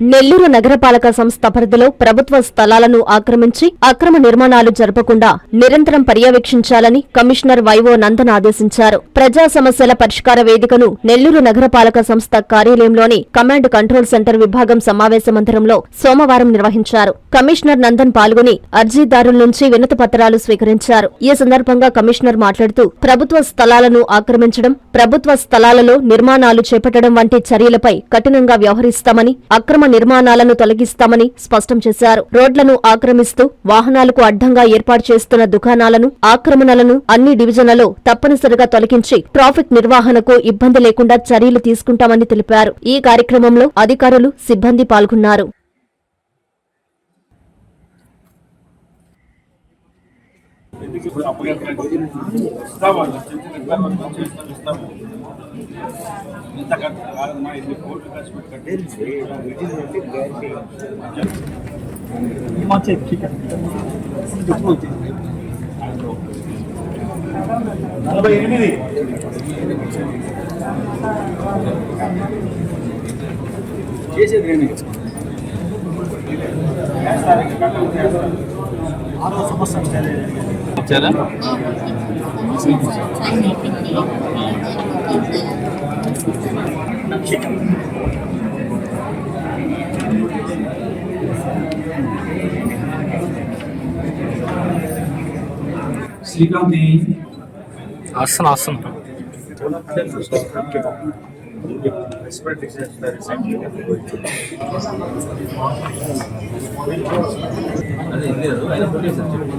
నెల్లూరు నగరపాలక సంస్థ పరిధిలో ప్రభుత్వ స్థలాలను ఆక్రమించి అక్రమ నిర్మాణాలు జరపకుండా నిరంతరం పర్యవేక్షించాలని కమిషనర్ వైవో నందన్ ఆదేశించారు. ప్రజా సమస్యల పరిష్కార వేదికను నెల్లూరు నగరపాలక సంస్థ కార్యాలయంలోని కమాండ్ కంట్రోల్ సెంటర్ విభాగం సమావేశ మందిరంలో సోమవారం నిర్వహించారు. కమిషనర్ నందన్ పాల్గొని అర్జీదారుల నుంచి వినతి పత్రాలు స్వీకరించారు. ఈ సందర్భంగా కమిషనర్ మాట్లాడుతూ ప్రభుత్వ స్థలాలను ఆక్రమించడం ప్రభుత్వ స్థలాలలో నిర్మాణాలు చేపట్టడం వంటి చర్యలపై కఠినంగా వ్యవహరిస్తామని అక్రమ నిర్మాణాలను తొలగిస్తామని స్పష్టం చేశారు. రోడ్లను ఆక్రమిస్తూ వాహనాలకు అడ్డంగా ఏర్పాటు చేస్తున్న దుకాణాలను ఆక్రమణలను అన్ని డివిజన్లలో తప్పనిసరిగా తొలగించి ట్రాఫిక్ నిర్వహణకు ఇబ్బంది లేకుండా చర్యలు తీసుకుంటామని తెలిపారు. ఈ కార్యక్రమంలో అధికారులు సిబ్బంది పాల్గొన్నారు. ఇప్పుడు అప్పగించలేదు ఇంత ఖర్చు కాదమ్మా ఇది కోట్లు ఖర్చు పెట్టి కట్టేసి ఇలా రిలీజ్ అంటే గ్యారంటీ నలభై ఎనిమిది. చేసేది ఏమి ఆరో సంవత్సరం ఇచ్చారా శ్రీకాంత్ వస్తున్నా వస్తున్నా. అదే లేదు ఆయన కొట్టేశారు చెప్పు.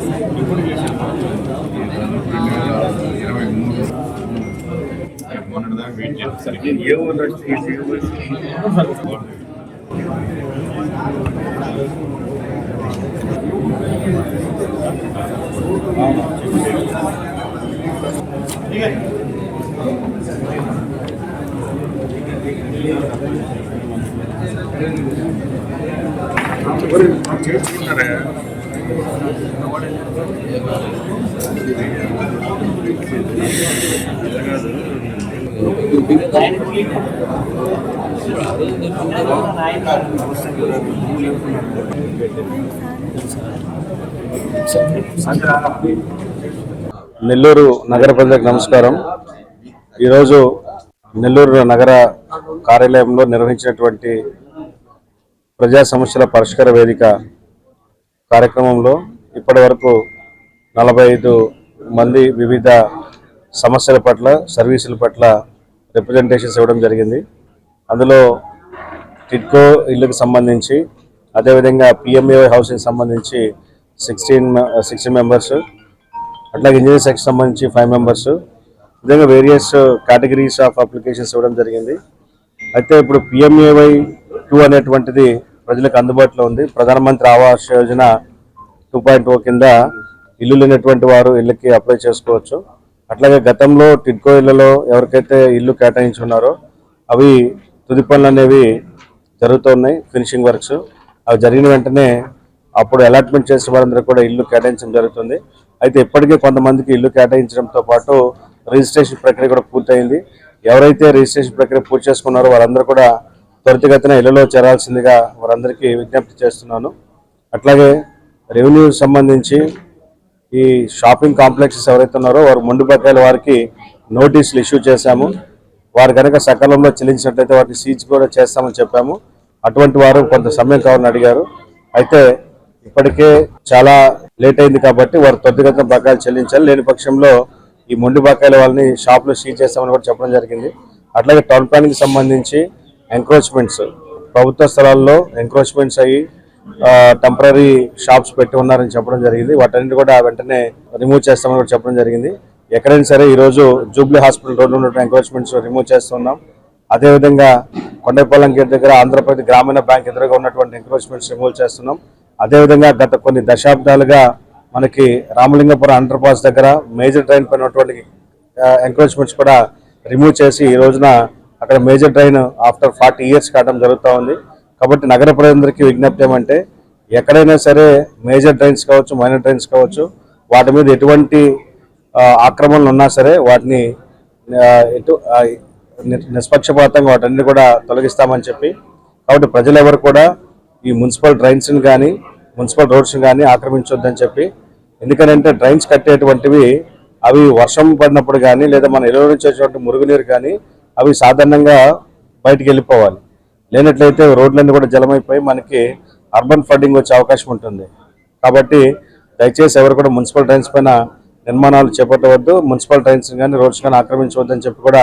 ఈయన కొట్టేశారు. రోడ్డు మీద నెల్లూరు నగర ప్రజలకు నమస్కారం. ఈరోజు నెల్లూరు నగర కార్యాలయంలో నిర్వహించినటువంటి ప్రజా సమస్యల పరిష్కార వేదిక కార్యక్రమంలో ఇప్పటి వరకు నలభై ఐదు మంది వివిధ సమస్యల పట్ల సర్వీసుల పట్ల రిప్రజెంటేషన్స్ ఇవ్వడం జరిగింది. అందులో టిట్కో ఇల్లుకు సంబంధించి అదేవిధంగా పిఎంఏ హౌసింగ్ సంబంధించి సిక్స్టీన్ సిక్స్టీన్ మెంబర్స్ అట్లాగే ఇంజనీరింగ్ సెక్షన్ సంబంధించి ఫైవ్ మెంబర్స్ విధంగా వేరియస్ కేటగిరీస్ ఆఫ్ అప్లికేషన్స్ ఇవ్వడం జరిగింది. అయితే ఇప్పుడు పిఎంఏవై టూ అనేటువంటిది ప్రజలకు అందుబాటులో ఉంది. Pradhan Mantri Awas Yojana two point O కింద ఇల్లు లేనటువంటి వారు ఇళ్ళకి అప్లై చేసుకోవచ్చు. అట్లాగే గతంలో టిడ్కో ఇళ్ళలో ఎవరికైతే ఇల్లు కేటాయించున్నారో అవి తుది పనులు అనేవి జరుగుతున్నాయి ఫినిషింగ్ వర్క్స్. అవి జరిగిన వెంటనే అప్పుడు అలాట్మెంట్ చేసిన వారందరూ కూడా ఇల్లు కేటాయించడం జరుగుతుంది. అయితే ఇప్పటికే కొంతమందికి ఇల్లు కేటాయించడంతో పాటు రిజిస్ట్రేషన్ ప్రక్రియ కూడా పూర్తయింది. ఎవరైతే రిజిస్ట్రేషన్ ప్రక్రియ పూర్తి చేసుకున్నారో వారందరూ కూడా త్వరితగతిన ఇళ్ళలో చేరాల్సిందిగా వారందరికీ విజ్ఞప్తి చేస్తున్నాను. అట్లాగే రెవెన్యూ సంబంధించి ఈ షాపింగ్ కాంప్లెక్సెస్ ఎవరైతే ఉన్నారో వారు మొండి బకాయిల వారికి నోటీసులు ఇష్యూ చేశాము. వారు కనుక సకాలంలో చెల్లించినట్లయితే వాటిని సీజ్ కూడా చేస్తామని చెప్పాము. అటువంటి వారు కొంత సమయం కావాలని అడిగారు. అయితే ఇప్పటికే చాలా లేట్ అయింది కాబట్టి వారు త్వరితగతిన బకాయిలు చెల్లించాలి. లేని పక్షంలో ఈ మొండి బకాయిల వాళ్ళని షాప్లో సీజ్ చేస్తామని కూడా చెప్పడం జరిగింది. అట్లాగే టౌన్ ప్లానింగ్కి సంబంధించి ఎంక్రోచ్మెంట్స్ ప్రభుత్వ స్థలాల్లో ఎంక్రోచ్మెంట్స్ అయ్యి టెంపరీ షాప్స్ పెట్టి ఉన్నారని చెప్పడం జరిగింది. వాటన్నిటి కూడా వెంటనే రిమూవ్ చేస్తామని కూడా చెప్పడం జరిగింది. ఎక్కడైనా సరే ఈరోజు జూబ్లీ హాస్పిటల్ రోడ్లో ఉన్నటువంటి ఎంక్రోచ్మెంట్స్ రిమూవ్ చేస్తున్నాం అదేవిధంగా కొండపాలెం గేట్ దగ్గర ఆంధ్రప్రదేశ్ గ్రామీణ బ్యాంక్ ఎదురుగా ఉన్నటువంటి ఎంక్రోచ్మెంట్స్ రిమూవ్ చేస్తున్నాం. అదేవిధంగా గత కొన్ని దశాబ్దాలుగా మనకి రామలింగపురం అండర్ పాస్ దగ్గర మేజర్ ట్రైన్ పైన ఉన్నటువంటి ఎంక్రోచ్మెంట్స్ కూడా రిమూవ్ చేసి ఈ రోజున అక్కడ major drain after forty years కావడం జరుగుతూ ఉంది. కాబట్టి నగర ప్రజలందరికీ విజ్ఞప్తి ఏమంటే ఎక్కడైనా సరే మేజర్ ట్రైన్స్ కావచ్చు మైనర్ ట్రైన్స్ కావచ్చు వాటి మీద ఎటువంటి ఆక్రమణలు ఉన్నా సరే వాటిని ఎటు ని- నిష్పక్షపాతంగా వాటన్ని కూడా తొలగిస్తామని చెప్పి కాబట్టి ప్రజలు ఎవరు కూడా ఈ మున్సిపల్ ట్రైన్స్ని కానీ మున్సిపల్ రోడ్స్ని కానీ ఆక్రమించొద్దని చెప్పి ఎందుకంటే ట్రైన్స్ కట్టేటువంటివి అవి వర్షం పడినప్పుడు కానీ లేదా మన ఇళ్ళ నుంచి వచ్చేటువంటి మురుగునీరు కానీ అవి సాధారణంగా బయటికి వెళ్ళిపోవాలి. లేనట్లయితే రోడ్లన్నీ కూడా జలమైపోయి మనకి అర్బన్ ఫ్లడ్డింగ్ వచ్చే అవకాశం ఉంటుంది. కాబట్టి దయచేసి ఎవరు కూడా మున్సిపల్ ట్రైన్స్ పైన నిర్మాణాలు చేపట్టవద్దు. మున్సిపల్ ట్రైన్స్ కానీ రోడ్స్ కానీ ఆక్రమించవద్దని చెప్పి కూడా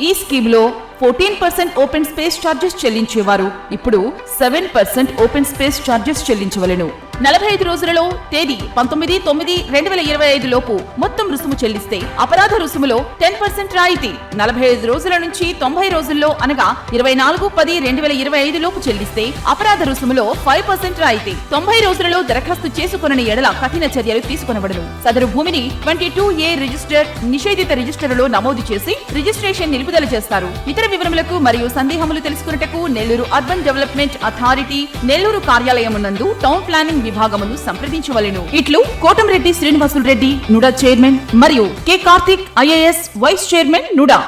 ఈ స్కీమ్లో fourteen percent open space charges చెల్లించేవారు. ఇప్పుడు seven percent open space charges చెల్లించవలెను. నలభై ఐదు రోజులలో తేదీ పంతొమ్మిది తొమ్మిది రెండు వేల ఇరవై ఐదు లోపు మొత్తం రుసుము చెల్లిస్తే అపరాధ రుసుములో టెన్ పర్సెంట్ రాయితీ. నలభై ఐదు రోజుల నుంచి తొంభై రోజుల్లో అనగా ఇరవై నాలుగు పది రెండు వేల ఇరవై ఐదు లోపు చెల్లిస్తే అపరాధ రుసుములో ఫైవ్ పర్సెంట్ రాయితీ. తొంభై రోజులలో దరఖాస్తు చేసుకుని ఎడల కఠిన చర్యలు తీసుకొనబడను. సదరు భూమిని ట్వంటీ టూ ఏ రిజిస్టర్ నిషేధిత రిజిస్టర్లో నమోదు చేసి రిజిస్ట్రేషన్ నిలుపుదల చేస్తారు. ఇతర వివరములకు మరియు సందేహములు తెలుసుకున్నటకు Nellore urban development authority Nellore కార్యాలయమునందు town planning విభాగమును సంప్రదించవలెను. ఇట్లు కోటంరెడ్డి శ్రీనివాసులు రెడ్డి నుడా చైర్మన్ మరియు K Karthik IAS vice chairman NUDA